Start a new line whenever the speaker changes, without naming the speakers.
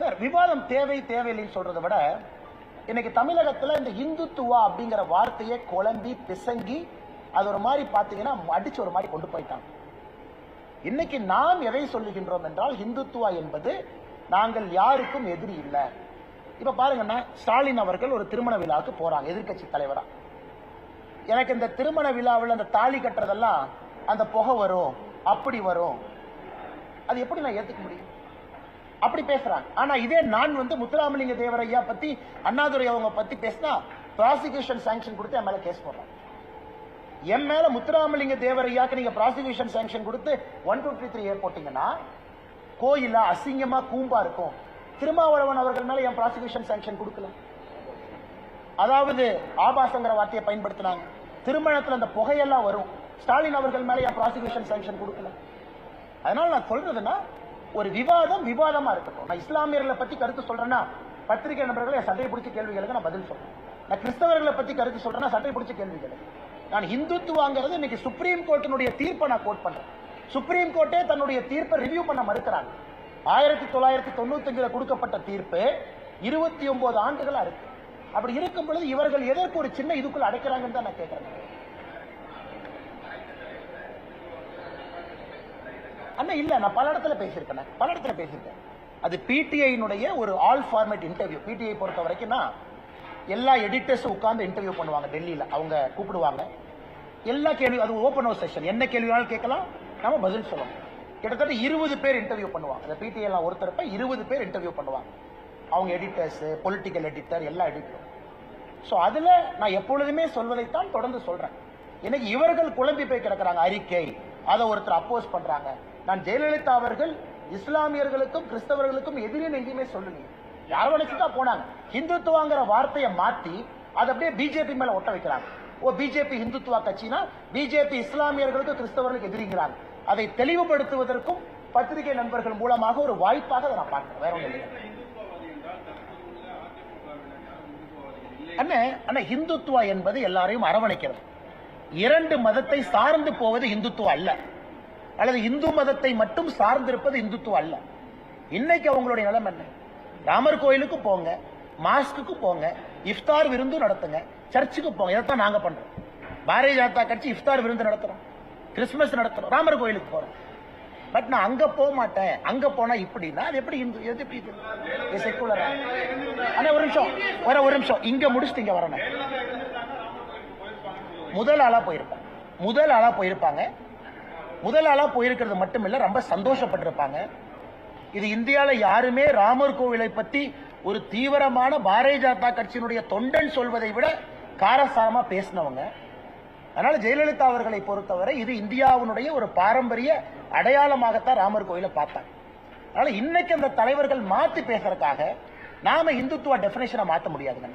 Sir விவாதம் தேவை தேவையில்லைன்னு சொல்றதை விட இன்னைக்கு தமிழகத்துல இந்த இந்துத்துவா அப்படிங்கிற வார்த்தையை குழம்பி பிசங்கி அது ஒரு மாதிரி பாத்தீங்கன்னா அடிச்சு ஒரு மாதிரி கொண்டு போயிட்டாங்க. இன்னைக்கு நாம் எதை சொல்லுகின்றோம் என்றால் இந்துத்துவா என்பது நாங்கள் யாருக்கும் எதிரி இல்லை. இப்ப பாருங்கன்னா ஸ்டாலின் அவர்கள் ஒரு திருமண விழாவுக்கு போறாங்க எதிர்க்கட்சி தலைவரா. எனக்கு இந்த திருமண விழாவில் அந்த தாலி கட்டுறதெல்லாம் அந்த புகை வரும் அப்படி வரும். அது எப்படி நான் ஏத்துக்க முடியும்? அப்படி பேசுறாங்க. ஆனா இதே நான் வந்து முத்துராமலிங்க தேவரையா பத்தி அண்ணாதுரை அவங்க பத்தி பேசினா ப்ராசிக்யூஷன் சாங்ஷன் கொடுத்து என் மேல கேஸ் போடுறாங்க. என் மேல முத்துராமலிங்க தேவரையாக்கு நீங்க ப்ராசிக்யூஷன் சாங்ஷன் கொடுத்து one two three three A போட்டீங்கன்னா கோயிலா அசிங்கமா கூம்பா இருக்கும். திருமாவளவன் அவர்கள் மேல என் ப்ராசிக்யூஷன் சாங்ஷன் கொடுக்கல. அதாவது ஆபாசங்கிற வார்த்தையை பயன்படுத்தினாங்க. திருமணத்தில் அந்த புகையெல்லாம் வரும். ஸ்டாலின் அவர்கள் மேலே என் ப்ராசிக்யூஷன் சாங்ஷன் கொடுக்கல. அதனால நான் சொல்றதுன்னா ஒரு விவாதம் விவாதமா இருக்கட்டும். நான் இஸ்லாமியர்களை பத்தி கருத்து சொல்றேன்னா பத்திரிகை நபர்களை என் சட்டையை பிடிச்ச கேள்விகளுக்கு நான் பதில் சொல்றேன். நான் கிறிஸ்தவர்களை பத்தி கருத்து சொல்றேன்னா சட்டை பிடிச்ச கேள்விகள். நான் இந்துத்துவாங்கிறது இன்னைக்கு சுப்ரீம் கோர்ட்டினுடைய தீர்ப்பை நான் கோட் பண்றேன். சுப்ரீம் கோர்ட்டே தன்னுடைய தீர்ப்பை ரிவ்யூ பண்ண மறுக்கிறாங்க. ஆயிரத்தி தொள்ளாயிரத்தி தொண்ணூத்தஞ்சுல கொடுக்கப்பட்ட தீர்ப்பு இருபத்தி ஒன்பது ஆண்டுகளா இருக்கு. அப்படி இருக்கும் பொழுது இவர்கள் எதற்கு ஒரு சின்ன இதுக்குள்ள அடைக்கிறாங்கன்னு தான் நான் கேட்கிறேன் அண்ணா இல்ல நான் பல இடத்துல பேசியிருக்கேன். பல இடத்துல பேசியிருக்கேன். அது பிடிஐனுடைய ஒரு ஆல் ஃபார்மேட் இன்டர்வியூ பிடிஐ பொறுத்த வரைக்கும்னா எல்லா எடிட்டர்ஸும் உட்காந்து இன்டர்வியூ பண்ணுவாங்க டெல்லியில. அவங்க கூப்பிடுவாங்க. எல்லா கேள்வி அது ஓப்பன் ஹவுஸ் செஷன் என்ன கேள்வி வேணாலும் கேட்கலாம். நம்ம பதில் சொல்லணும். கிட்டத்தட்ட இருபது பேர் இன்டர்வியூ பண்ணுவாங்க. அந்த பிடிஐலாம் ஒருத்தரப்ப இருபது பேர் இன்டர்வியூ பண்ணுவாங்க. அவங்க எடிட்டர்ஸ் பொலிட்டிக்கல் எடிட்டர் எல்லா எடிட்டரும் ஸோ அதில் நான் எப்பொழுதுமே சொல்வதைத்தான் தொடர்ந்து சொல்கிறேன் எனக்கு இவர்கள் குழம்பி போய் கிடக்குறாங்க. அறிக்கை. அதை ஒருத்தர் அப்போஸ் பண்ணுறாங்க நான் ஜெயலலிதா அவர்கள் இஸ்லாமியர்களுக்கும் கிறிஸ்தவர்களுக்கும் எதிரின்னு எங்கேயுமே சொல்லுங்க யாரோ நினைச்சுதான் போனாங்க. ஹிந்துத்துவாங்கிற வார்த்தையை மாத்தி அதை அப்படியே பிஜேபி மேல ஒட்ட வைக்கிறாங்க. ஓ பிஜேபி ஹிந்துத்துவா கட்சினா பிஜேபி இஸ்லாமியர்களுக்கு கிறிஸ்தவர்களுக்கு எதிரிங்கிறாங்க. அதை தெளிவுபடுத்துவதற்கும் பத்திரிகை நண்பர்கள் மூலமாக ஒரு வாய்ப்பாக அதை நான் பார்க்கிறேன். வேற ஒன்றும் அண்ணே அண்ணா இந்துத்துவா என்பது எல்லாரையும் அரவணைக்கிறது. இரண்டு மதத்தை சார்ந்து போவது இந்துத்துவா அல்ல. அல்லது இந்து மதத்தை மட்டும் சார்ந்திருப்பது இந்துத்துவம் அல்ல. இன்னைக்கு அவங்களுடைய நிலைமை என்ன? ராமர் கோயிலுக்கு போங்க மாஸ்க்கு போங்க இஃப்தார் விருந்து நடத்துங்க சர்ச்சுக்கு போங்க இதைத்தான் நாங்க பண்றோம். பாரதிய ஜனதா கட்சி இஃப்தார் விருந்து நடத்துறோம் கிறிஸ்துமஸ் நடத்துறோம் ராமர் கோயிலுக்கு போறோம். பட் நான் அங்க போக மாட்டேன் அங்க போனா இப்படின்னா அது எப்படி இந்து எது எப்படி இது? இது செக்குலரா ஒரு நிமிஷம் வர ஒரு நிமிஷம் இங்க முடிச்சுட்டு இங்க வரணும் முதல் ஆளா போயிருப்பாங்க முதல் ஆளா போயிருப்பாங்க. முதல் போயிருக்கிறது மட்டும் இல்ல ரொம்ப சந்தோஷப்பட்டிருப்பாங்க. இது இந்தியாவில் யாருமே ராமர் கோவிலை பத்தி ஒரு தீவிரமான பாரதிய ஜனதா கட்சியினுடைய தொண்டன் சொல்வதை விட காரசாரமா பேசினவங்க. அதனால ஜெயலலிதா அவர்களை பொறுத்தவரை இது இந்தியாவினுடைய ஒரு பாரம்பரிய அடையாளமாகத்தான் ராமர் கோயிலை பார்த்தாங்க. அதனால இன்னைக்கு அந்த தலைவர்கள் மாத்தி பேசுறதுக்காக நாம இந்துத்துவ டெபினேஷனை மாற்ற முடியாதுங்க